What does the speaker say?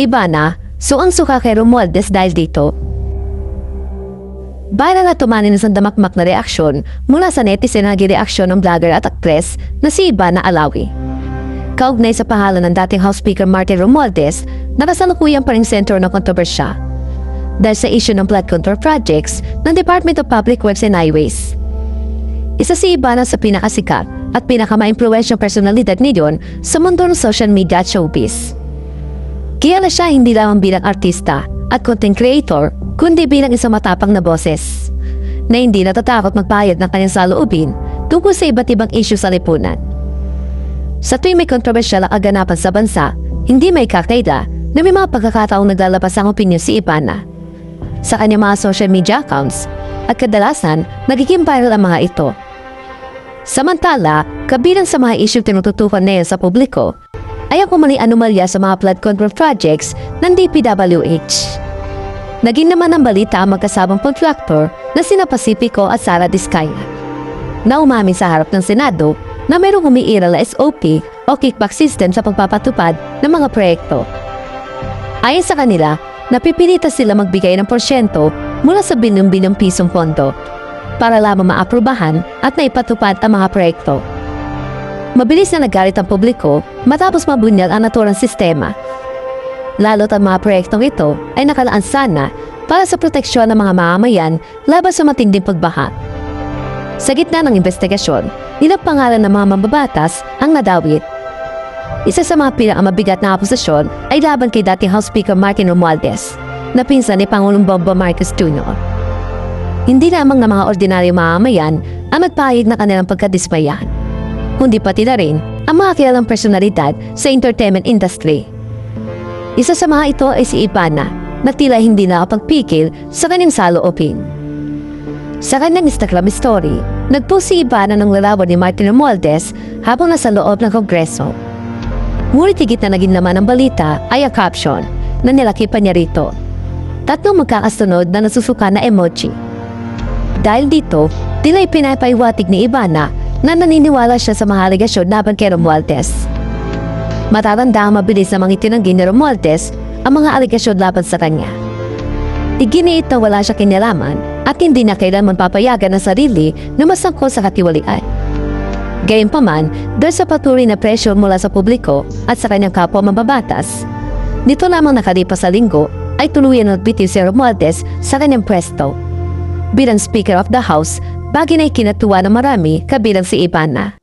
Iba na, so ang suka kay Romualdez dahil dito. Viral na tumanin sa damakmak na reaksyon mula sa netizen na reaksyon ng vlogger at aktres na si Ivana Alawi. Kaugnay sa pahalan ng dating House Speaker Martin Romualdez na kasalukuyang pa ring sentro ng kontrobersya dahil sa issue ng flood control projects ng Department of Public Works and Highways. Isa si Ivana sa pinakasikat at pinakama-impluensyong personalidad ngayon sa mundo ng social media at showbiz. Kilala siya hindi lamang bilang artista at content creator, kundi bilang isang matapang na boses na hindi natatakot magpahayag ng kanyang saloobin tungkol sa iba't ibang issue sa lipunan. Sa tuwing may kontrobersyal ang aganapan sa bansa, hindi may kakaida na may mga pagkakataong naglalabas ang opinyon si Ivana. Sa kanyang mga social media accounts, at kadalasan nagiging viral ang mga ito. Samantala, kabilang sa mga issue tinututukan na yan sa publiko, ay ang kumali anomalya sa mga flood control projects ng DPWH. Naging naman ang balita ang magkasabang contractor na sina Pacifico at Sara Discaya na sa harap ng Senado na mayroong umiiral na SOP o kickback system sa pagpapatupad ng mga proyekto. Ayon sa kanila, napipilita sila magbigay ng porsyento mula sa bilyong-bilyong pisong pondo para lamang maaprubahan at naipatupad ang mga proyekto. Mabilis na nagalit ang publiko matapos mabunyag ang naturang sistema. Lalo't ang mga proyektong ito ay nakalaan sana para sa proteksyon ng mga mamamayan laban sa matinding pagbaha. Sa gitna ng investigasyon, ilang ng mga mababatas ang nadawit. Isa sa mga pinakamabigat na akusasyon ay laban kay dating House Speaker Martin Romualdez, na pinsan ni Pangulong Bongbong Marcos Jr. Hindi lamang ng mga ordinaryong mamamayan ang magpahayag na kanilang pagkadismayan, kundi pati na rin ang mga kilalang personalidad sa entertainment industry. Isa sa mga ito ay si Ivana na tila hindi nakapagpikil sa kanyang saloobin. Sa kanyang Instagram story, nagpost si Ivana ng larawan ni Martin Romualdez habang nasa loob ng kongreso. Ngunit higit na naging laman ng balita ay ang caption na nilakipan niya rito. Tatlong magkakasunod na nasusuka na emoji. Dahil dito, tila'y pinapaiwatig ni Ivana na naniniwala siya sa mga alegasyon laban kay Romualdez. Matatanda ang mabilis na mga itinanggi ni Romualdez ang mga alegasyon laban sa kanya. Iginiit na wala siya kinalaman at hindi na kailanman papayagan ang sarili na masangkot sa katiwalian. Gayunpaman, dahil sa patuloy na presyo mula sa publiko at sa kanyang kapwa mababatas, nito lamang nakalipas sa linggo ay tuluyan ng bitiw si Romualdez sa kanyang pwesto. Bilang Speaker of the House, bagay na ikinatuwa ng marami kabilang si Ivana.